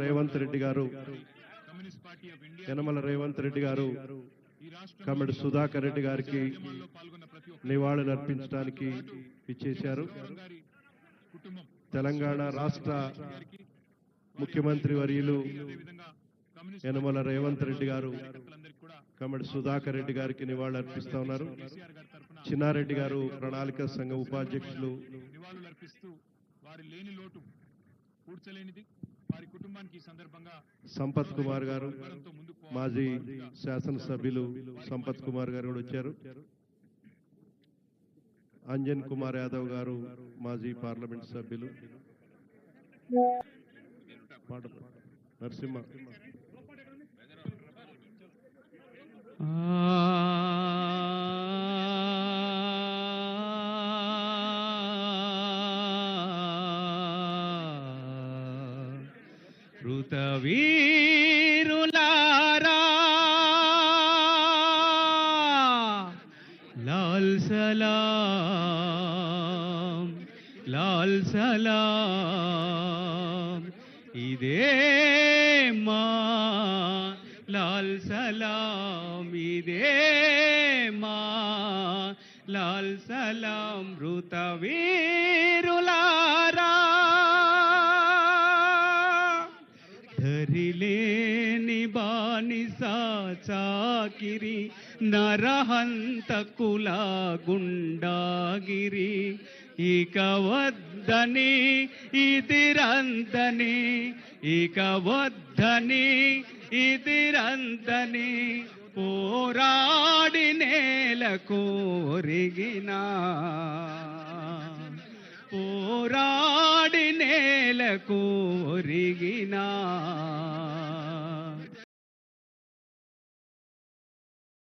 రేవంత్ రెడ్డి గారు యనమల రేవంత్ రెడ్డి గారు కమ్మడి సుధాకర్ రెడ్డి గారికి నివాళులు అర్పించడానికి ఇచ్చేశారు తెలంగాణ రాష్ట్ర ముఖ్యమంత్రి వర్యులు యనమల రేవంత్ రెడ్డి గారు కమ్మడి సుధాకర్ రెడ్డి గారికి నివాళులు అర్పిస్తా ఉన్నారు. చిన్నారెడ్డి గారు ప్రణాళిక సంఘ ఉపాధ్యక్షులు నివాళులు అర్పిస్తూ వారి లేని లోటు పూడ్చలేనిది సంపత్ కుమార్ గారు. మాజీ శాసనసభ్యులు సంపత్ కుమార్ గారు కూడా వచ్చారు. అంజన్ కుమార్ యాదవ్ గారు మాజీ పార్లమెంట్ సభ్యులు. పాట నరసింహ ఋతవీరులారా లాల్ సలాం లాల్ సలాం ఇదే మా లాల్ సలాం ఇదే మా లాల్ సలాం ఋతవీరులారా ధరిలేని బానిస చాకిరి నరహంత కుల గుండాగిరి. ఇక వద్దని ఇదిరందని ఇక వద్దని ఇదిరందని పోరాడి నేల కోరిగినా కోరిగినా